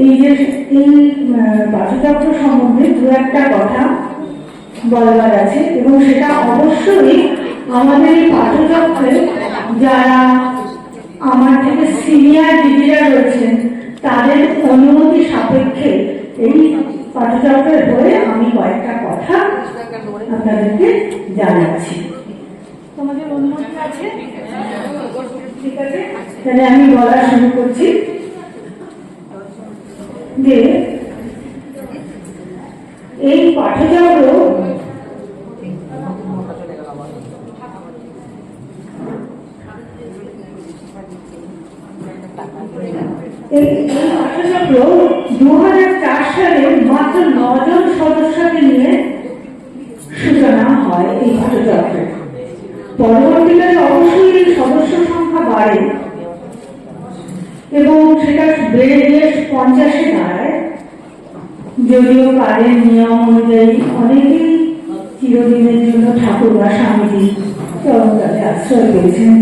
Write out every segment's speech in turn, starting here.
এই যে এই বাচচক্র সম্বন্ধে দু একটা কথা বলবার আছে এবং সেটা অবশ্যই আমাদের এই পাঠচক্রে যারা আমার থেকে সিনিয়র দিদিরা রয়েছেন, তাদের অনুমতি সাপেক্ষে এই পাঠচক্রের হয়ে আমি কয়েকটা কথা আপনাদেরকে জানাচ্ছি। তোমাদের অনুমতি আছে? ঠিক আছে। তাহলে আমি বলা শুরু করছি। যে এই পাঠচক্র এই পাঠচক্র দু হাজার চার সালে মাত্র নজন সদস্যকে নিয়ে সূচনা হয় এই পাঠচক্রে পরবর্তীকালে অবশ্যই এই সদস্য সংখ্যা বাড়ে। এবং সেটা বেড়ে গিয়ে পঞ্চাশে দাঁড়ায়। যদিও কাজের নিয়ম অনুযায়ী অনেকেই চিরদিনের জন্য ঠাকুর বা স্বামীজি চরমতাতে আশ্রয় পেয়েছেন।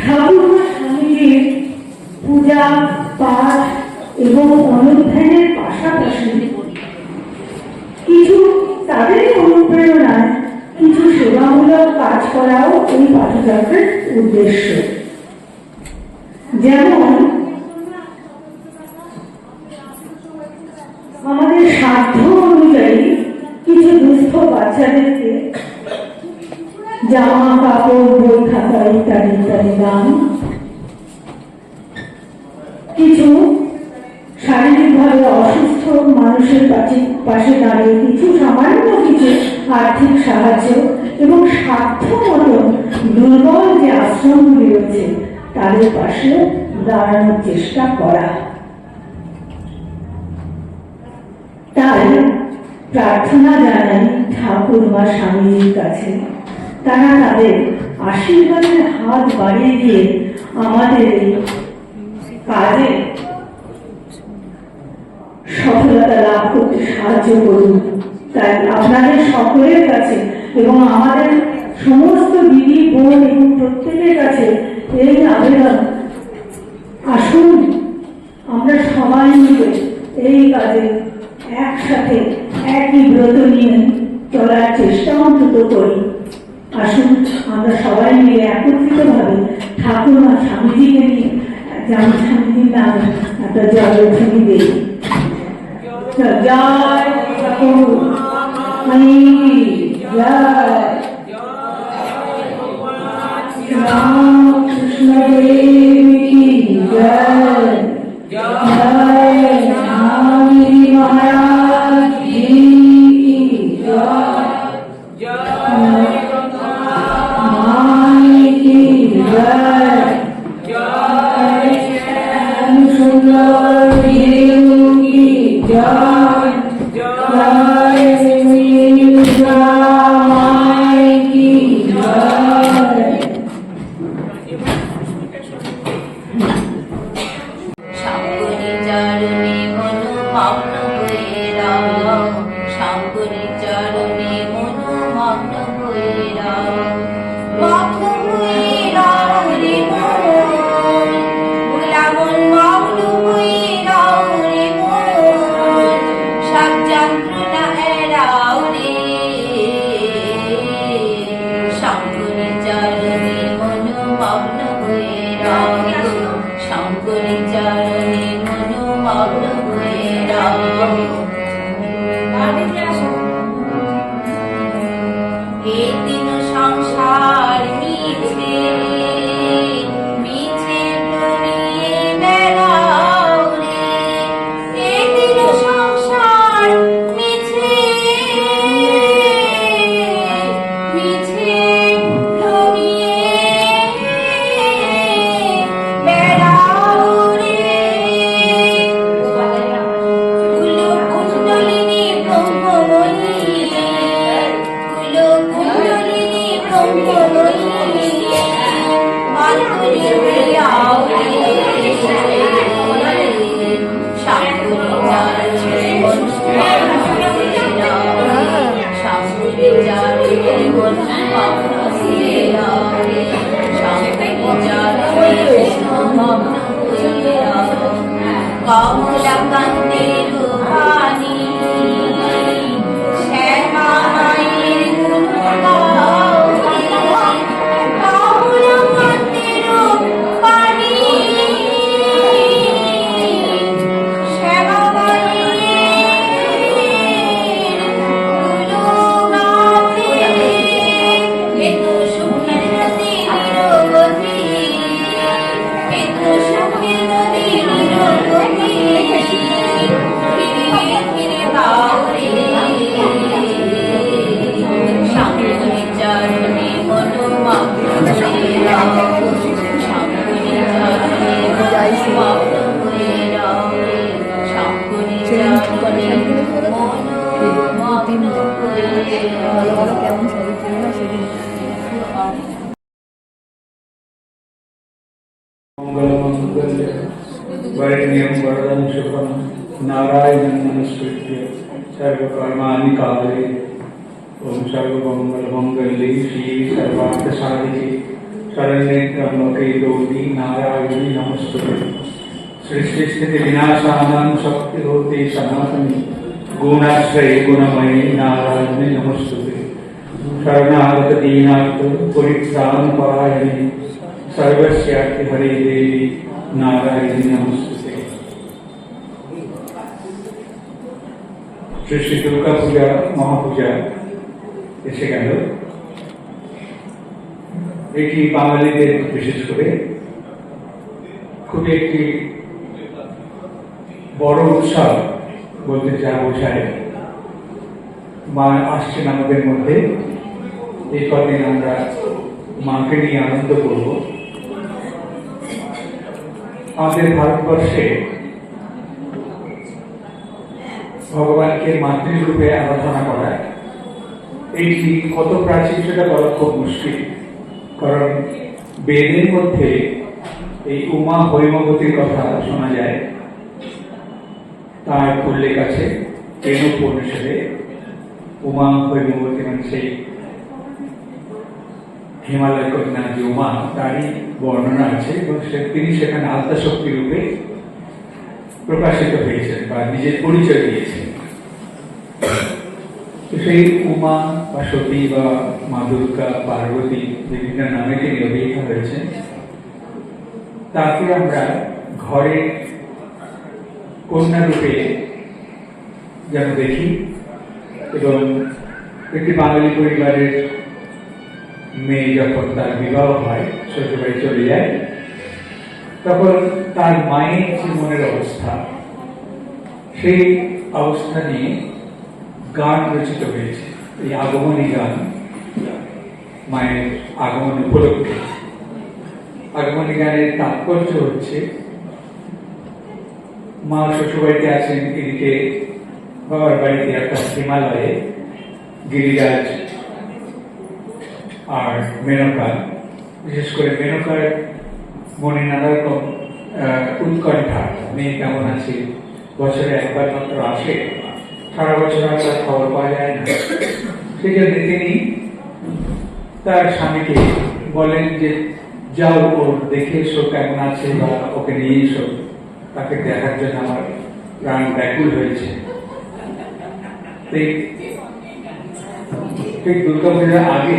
ঠাকুর বা স্বামীজির পূজা, পাঠ এবং অনুধ্যানের পাশাপাশি কিছু তাদের অনুপ্রেরণায় কিছু সেবামূলক কাজ করাও এই পাঠচক্রের উদ্দেশ্য। যেমন আমাদের সাধ্য অনুযায়ী কিছু দুস্থ বাচ্চাদেরকে জামা কাপড়, বই খাতা ইত্যাদি ইত্যাদি দান। কিছু শারীরিকভাবে অসুস্থ মানুষের পাশে পাশে দাঁড়িয়ে কিছু সামান্য কিছু আর্থিক সাহায্য এবং সাধ্য মতো দুর্বল যে আশ্রমগুলি রয়েছে তাদের পাশে দাঁড়ানোর চেষ্টা করা। তাই প্রার্থনা জানাই ঠাকুর মা স্বামীজির কাছে। তারা তাদের আশীর্বাদের হাত বাড়িয়ে দিয়ে আমাদের কাজে সফলতা লাভ করতে সাহায্য করুন। তাই আপনাদের সকলের কাছে এবং আমাদের সমস্ত দিদি বোন এবং প্রত্যেকের কাছে এই আবেদন আসুন, আমরা সবাই মিলে এই কাজে একসাথে একই ব্রত নিয়ে চলার চেষ্টা অন্তত করি। আসুন, আমরা সবাই মিলে একত্রিতভাবে ঠাকুর মা স্বামীজিকে নিয়ে যেমন স্বামীজির নামে একটা জলধ্বনি দেই জয় জয়। রামকৃষ্ণ দেব কি জয় सृष्टिस्थितिविनाशानां शक्तिहोते सनातनी गुणाश्रये गुणमये नारायणे नमस्कृते शरणागत दीनार्थ परित्राणपरायणे सर्वस्यार्थ हरे देवी नारायणी नमस्ते শ্রী শ্রী দুর্গা পূজা মহাপূজা এসে গেল এটি বাঙালিদের বিশেষ করে খুবই একটি বড় উৎসব বলতে যা বোঝায় মা আসছেন আমাদের মধ্যে। এই কদিন আমরা মাকে নিয়ে আনন্দ করব। আমাদের ভারতবর্ষে ভগবানকে মাতৃরূপে আরাধনা করা এইটি কত প্রাচীন সেটা বলা খুব মুশকিল। কারণ বেদের মধ্যে এই উমা হৈমবতীর কথা শোনা যায়। তার উল্লেখ আছে কেন উপনিষদে উমা হৈমবতী মানে সেই হিমালয় কন্যা যে উমা তারই বর্ণনা আছে এবং তিনি সেখানে আত্মা শক্তি রূপে প্রকাশিত হয়েছেন বা নিজের পরিচয় দিয়েছেন। সেই উমা বা সতী বা মা দুর্গা পার্বতী বিভিন্ন নামে তিনি অভিহিত হয়েছেন। তাকে আমরা ঘরে কন্যা রূপে যেন দেখি এবং একটি বাঙালি পরিবারের মেয়ে যখন তার বিবাহ হয়, শ্বশুরবাড়ি চলে যায়, তখন তার মায়ের জীবনের অবস্থা, সেই অবস্থা নিয়ে গান রচিত হয়েছে। এই আগমনী গান মায়ের আগমন উপলক্ষে। আগমনী গানের তাৎপর্য হচ্ছে মা শ্বশুরবাড়িতে আছেন, এদিকে বাবার বাড়িতে অর্থাৎ হিমালয়ে গিরিরাজ আর মেনকা। বিশেষ করে মেনকার মনে নানা রকম উৎকণ্ঠা, মেয়ে কেমন আছে, বছরে একবার মাত্র আসে, সারা বছর আর তার খবর পাওয়া যায় না। সেই জন্য তিনি তার স্বামীকে বলেন যে, যাও ওর, দেখে এসো কেমন আছে বা ওকে নিয়ে এসো। তাকে দেখার জন্য আমার প্রাণ ব্যাকুল হয়েছে। ঠিক আগে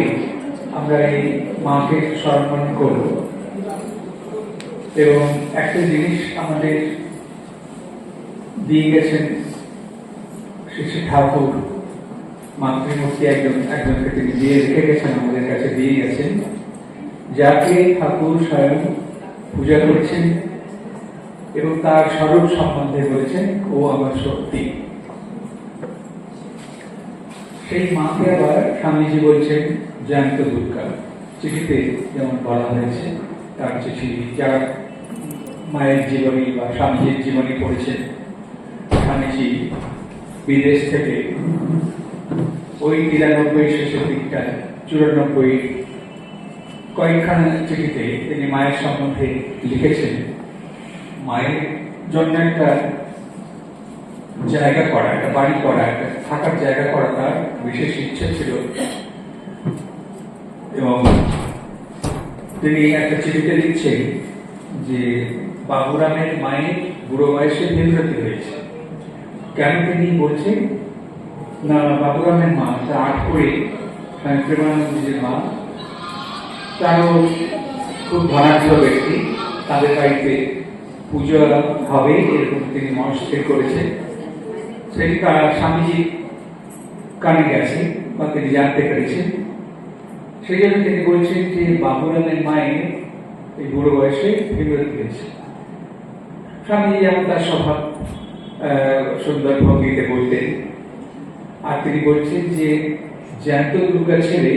আমরা এই মাকে সম্মান করব। এবং একটা জিনিস আমাদের দিয়ে গেছেন শ্রী ঠাকুর। মাতৃমূর্তি একজন একজনকে তিনি দিয়ে রেখে গেছেন, আমাদের কাছে দিয়ে গেছেন। যাকে ঠাকুর স্বয়ং পূজা করছেন এবং তার স্বরূপ সম্বন্ধে বলেছেন, ও আমার শক্তি। সেই মাকে আবার স্বামীজি বলছেন, জয়ন্ত দুর্গা। চিঠিতে যেমন বলা হয়েছে, তার চিঠি যারা মায়ের জীবনী বা স্বামীজির জীবনী পড়েছেন, স্বামীজি বিদেশ থেকে ওই তিরানব্বই শেষের দিকটা চুরানব্বই কয়েকখানা চিঠিতে তিনি মায়ের সম্বন্ধে লিখেছেন। মায়ের জন্য একটা জায়গা করা, একটা বাড়ি করা, একটা থাকার জায়গা করা তার বিশেষ ইচ্ছে ছিল। এবং তিনি একটা চিঠিতে লিখছেন যে, বাবুরামের মায়ের বুড়ো বয়সে নির্গতি হয়েছে। কেন তিনি বলছেন, না বাবুরামের মা তা আট করে স্বামী মা। তারও খুব ধনাঢ্য ব্যক্তি, তাদের বাড়িতে পুজো হবে এরকম তিনি মনস্থির করেছেন। সেটি তার স্বামীজি কানে গেছে বা তিনি জানতে পেরেছেন। সেই জন্য তিনি বলছেন যে বাবুরামের মায়ের এই বুড়ো বয়সে বিরোধ হয়েছে। স্বামীজি যেমন তার স্বভাব সুন্দর ভঙ্গিতে বলতেন, আর তিনি বলছেন যে, জ্যান্ত দুর্গা ছেড়ে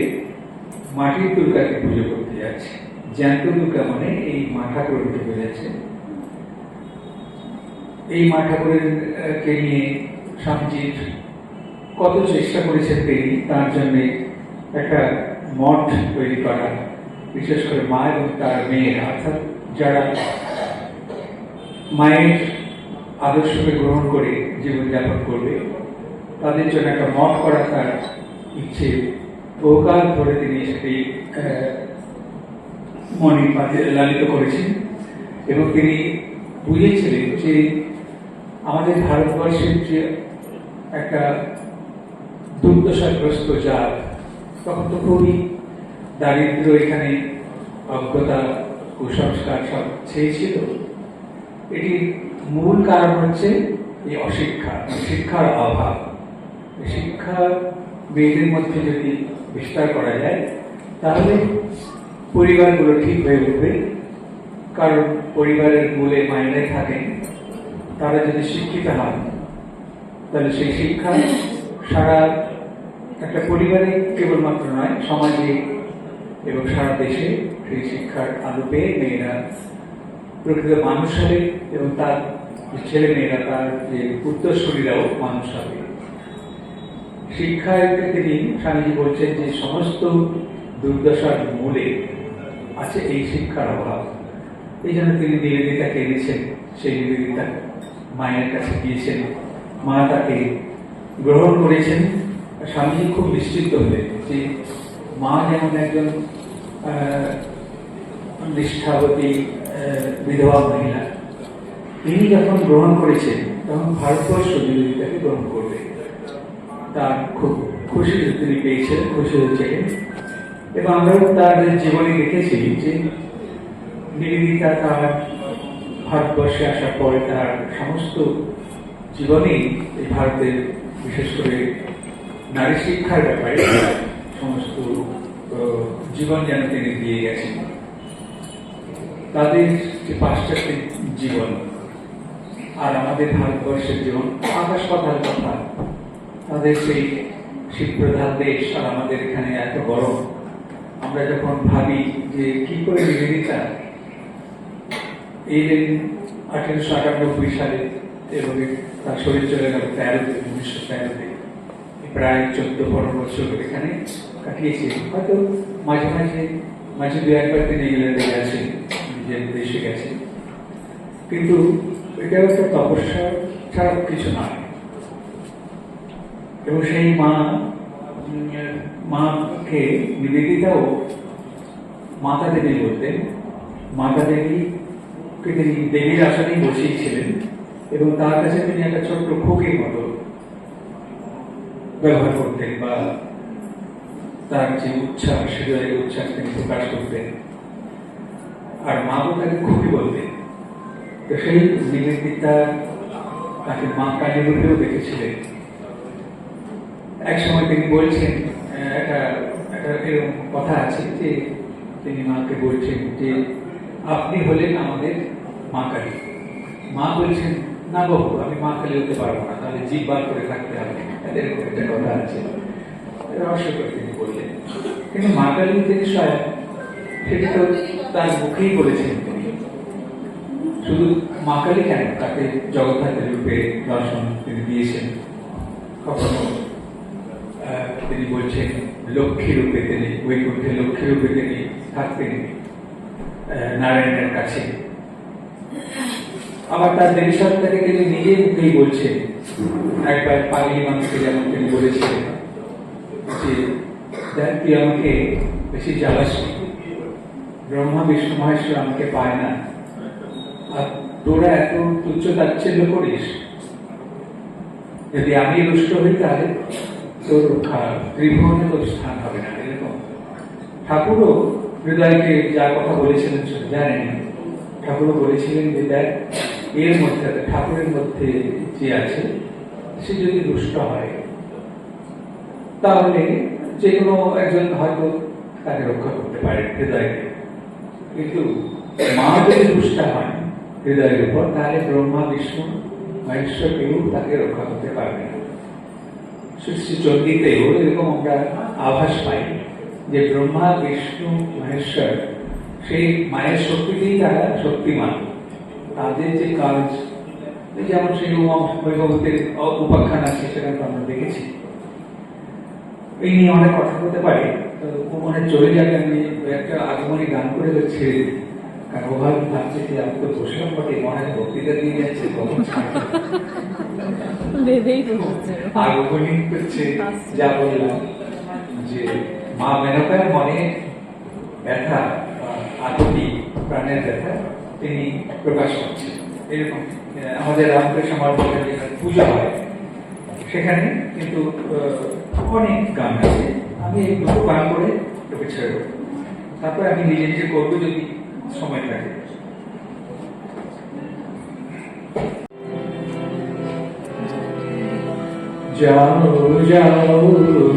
মাটির দুর্গাকে পুজো করতে যাচ্ছে। জ্যান্ত দুর্গা মানে এই মাথা ঠাকুর ঢুকে যাচ্ছে এই মা ঠাকুরের কে নিয়ে স্বামীজির কত চেষ্টা করেছেন তিনি, তার জন্য একটা মঠ তৈরি করা, বিশেষ করে মা এবং তার মেয়ের। অর্থাৎ যারা মায়ের আদর্শকে গ্রহণ করে জীবনযাপন করবে, তাদের জন্য একটা মঠ করা তার ইচ্ছে। বহুকাল ধরে তিনি সেটি মনে লালিত করেছেন এবং তিনি বুঝেছিলেন যে আমাদের ভারতবর্ষের যে একটা দুর্দশাগ্রস্ত জাত, তখন তো খুবই দারিদ্র এখানে অজ্ঞতা, কুসংস্কার সব ছেয়েছিল। এটির মূল কারণ হচ্ছে এই অশিক্ষা, শিক্ষার অভাব। শিক্ষা মেয়েদের মধ্যে যদি বিস্তার করা যায়, তাহলে পরিবারগুলো ঠিক হয়ে উঠবে। কারণ পরিবারের মূলে মায়েরাই থাকেন তারা যদি শিক্ষিত হয়, তাহলে সেই শিক্ষা সারা একটা পরিবারে কেবলমাত্র নয়, সমাজে এবং সারা দেশে সেই শিক্ষার আলো পেয়ে মেয়েরা প্রকৃত মানুষ হবে এবং তার ছেলে মেয়েরা, তার যে উত্তরসূরিরাও মানুষ হবে। শিক্ষার তিনি স্বামীজি বলছেন যে সমস্ত দুর্দশার মূলে আছে এই শিক্ষার অভাব। এই জন্য তিনি নিবেদিতাকে এনেছেন, সেই নিবেদিতা মায়ের কাছে গিয়েছেন, মা তাকে গ্রহণ করেছেন। স্বামীজি খুব নিশ্চিত হলেন যে মা যেমন একজন নিষ্ঠাবতী বিধবা মহিলা, তিনি যখন গ্রহণ করেছেন, তখন ভারতবর্ষ নিবেদিতাকে গ্রহণ করবে। তার খুব খুশি তিনি পেয়েছেন, খুশি হয়েছিলেন এবং আমরাও তার জীবনে দেখেছি যে নিবেদিতা তার ভারতবর্ষে আসার পরে তার সমস্ত জীবনেই এই ভারতের বিশেষ করে নারী শিক্ষার ব্যাপারে সমস্ত জীবন যেন তিনি দিয়ে গেছেন। তাদের যে পাশ্চাত্য জীবন আর আমাদের ভারতবর্ষের জীবন আকাশ পাতাল কথা, তাদের সেই শীতপ্রধান দেশ আর আমাদের এখানে এত গরম। আমরা যখন ভাবি যে কি করে নিবেদিতা এই আঠেরোশো আটানব্বই সালে এবং তার শরীর চলে গেল তেরোতে উনিশশো তেরোতে। প্রায় চোদ্দ পনেরো বছর এখানে কাটিয়েছে। হয়তো মাঝে মাঝে মাঝে দু একবার তিনি ইংল্যান্ডে গেছেন নিজের দেশে গেছেন। কিন্তু এটা একটা তপস্যা ছাড়া কিছু নয়। এবং সেই মা মাকে নিবেদিতাও মাতা দেবী বলতেন। মাতা দেবীকে তিনি দেবীর আসনেই বসিয়েছিলেন এবং তার কাছে তিনি একটা ছোট্ট খোকের মতো ব্যবহার করতেন বা তার যে উচ্ছ্বাস, হৃদয়ের উচ্ছ্বাস তিনি প্রকাশ করতেন। আর মাও তাকে খুবই বলতেন। তো সেই নিবেদিতা তাকে মা কালী রূপেও দেখেছিলেন। এক সময় তিনি বলছেন একটা একটা এরকম কথা আছে যে তিনি মাকে বলছেন যে আপনি হলেন আমাদের মা কালী। মা বলছেন, না বাবু আমি মা কালী হতে পারব না, তাহলে জীব বার করে থাকতে হবে। এরকম একটা কথা আছে। রহস্য করে তিনি বললেন। কিন্তু মা কালী তিনি সেটা তো তার মুখেই বলেছেন তিনি। শুধু মা কালী কেন তাকে জগদ্ধাত্রী রূপে দর্শন তিনি দিয়েছেন? কখনো তিনি বলছেন, লক্ষ্মী রূপে তিনি, বৈকুণ্ঠে লক্ষ্মী রূপে তিনি থাকতেন নারায়ণের কাছে। আবার তার দেবী সত্তাকে তিনি নিজে মুখেই বলছেন। একবার পাগলি মানুষকে যেমন তিনি বলেছিলেন যে, দেখ, তুই আমাকে বেশি জ্বালাস ব্রহ্মা, বিষ্ণু, মহেশ্বর আমাকে পায় না। আর তোরা এত তুচ্ছ তাচ্ছিল্য করিস। যদি আমি রুষ্ট হই তাহলে তোর ত্রিভুবনে তোর স্থান হবে না। এরকম। ঠাকুরও হৃদয়কে যা কথা বলেছিলেন সেটা জানেন। ঠাকুর বলেছিলেন যে, দেখ, এর মধ্যে ঠাকুরের মধ্যে যে আছে, সে যদি দুষ্ট হয়, তাহলে যে কোনো একজন হয়তো তাকে রক্ষা করতে পারে হৃদয়কে। কিন্তু মা যদি দুষ্টা হয় হৃদয়ের উপর, তাহলে ব্রহ্মা, বিষ্ণু, মহেশ্বর কেউ তাকে রক্ষা করতে পারবে না। শ্রী চন্ডিতেও এরকম আমরা আভাস পাই। যে ব্রহ্মা বিষ্ণু মহেশ্বর সেই মায়ের শক্তিতেই তারা শক্তিমান। তাদের যে কাজ যেমন সেই উমা উপাখ্যান আছে সেটা তো আমরা দেখেছি। এই নিয়ে অনেক কথা বলতে পারি তো ও মনে চলে যাবে আমি একটা আগমনী গান করে তো কারণ ও ভাবে ভাবছে যে আমি তো বসলাম বটে মনে হয় বক্তৃতা দিয়ে যাচ্ছে কখন আগমনী হচ্ছে যা বললাম যে মা মেনকার মনে ব্যথা আকুতি প্রাণের ব্যথা তিনি প্রকাশ করছেন। এরকম আমাদের রামকৃষ্ণ যেখানে পুজো হয়, সেখানে কিন্তু অনেক গান আছে। আমি এই দুটো গান করে তোকে ছেড়ে তারপরে আমি নিজে নিজে করব যদি সময় থাকে। যাও যাও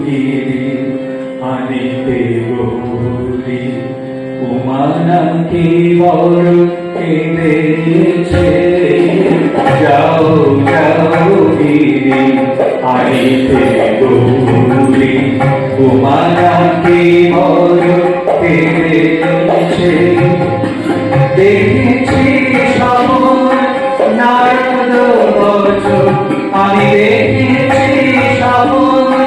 গিরি আনিতে গৌরী উমানাকে বড় কেঁদেছে যাও যাও গিরি আনিতে গৌরী উমানাকে বড় কেঁদেছে দেখেছি সমন নারদ বচন, আমি দেখেছি সমন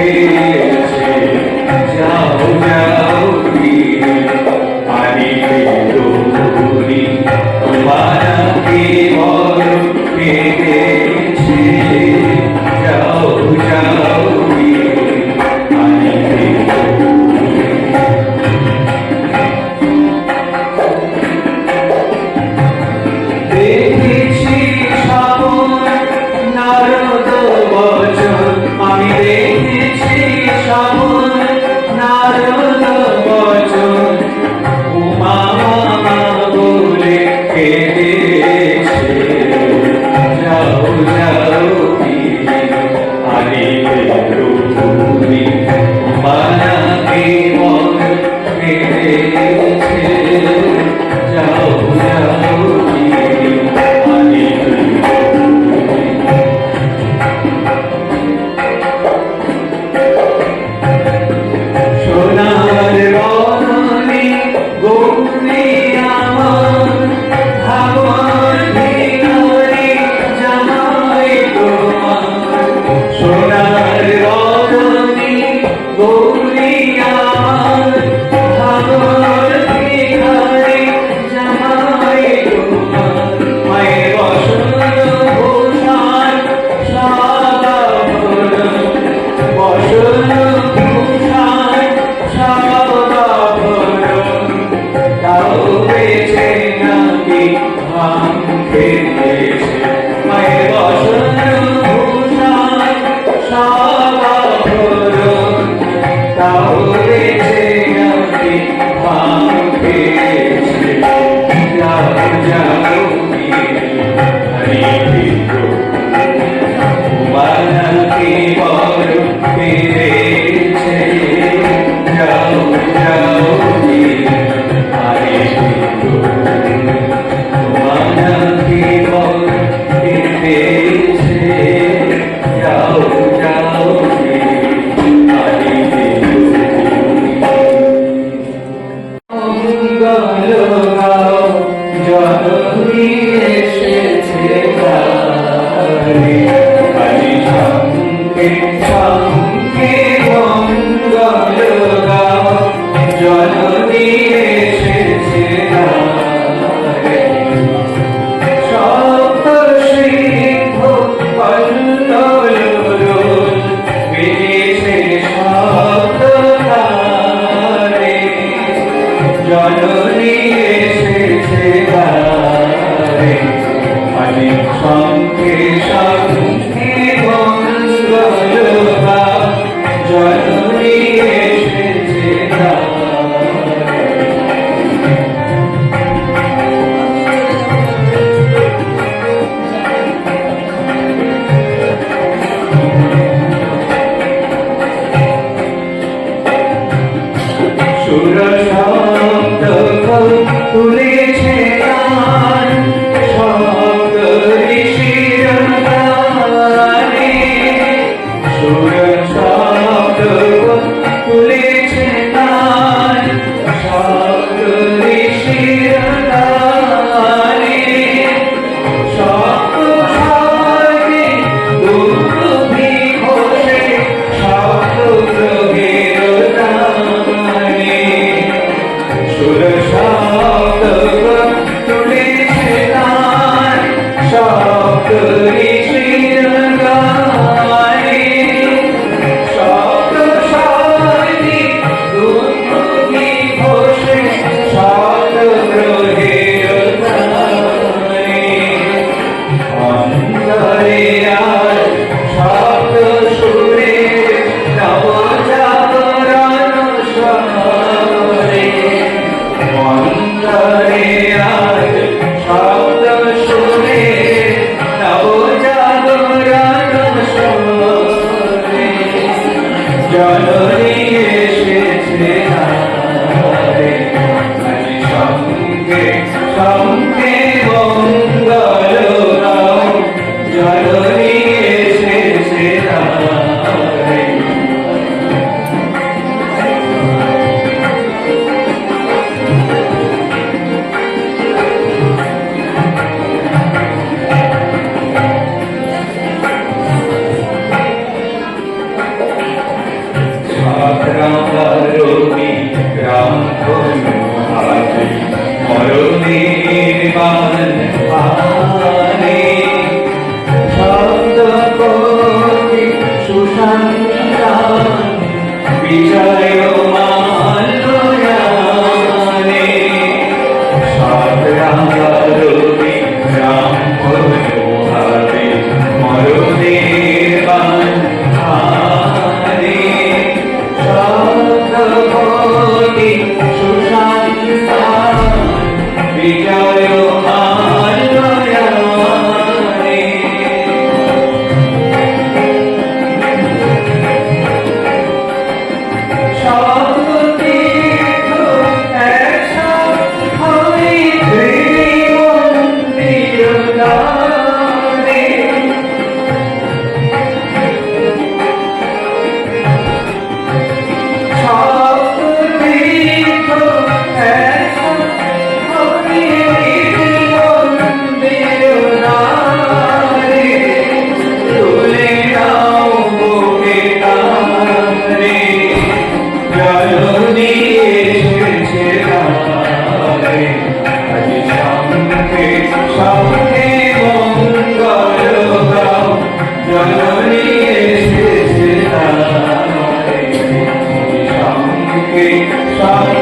Eh, সঙ্গে por জননী Take out. সঙ্গে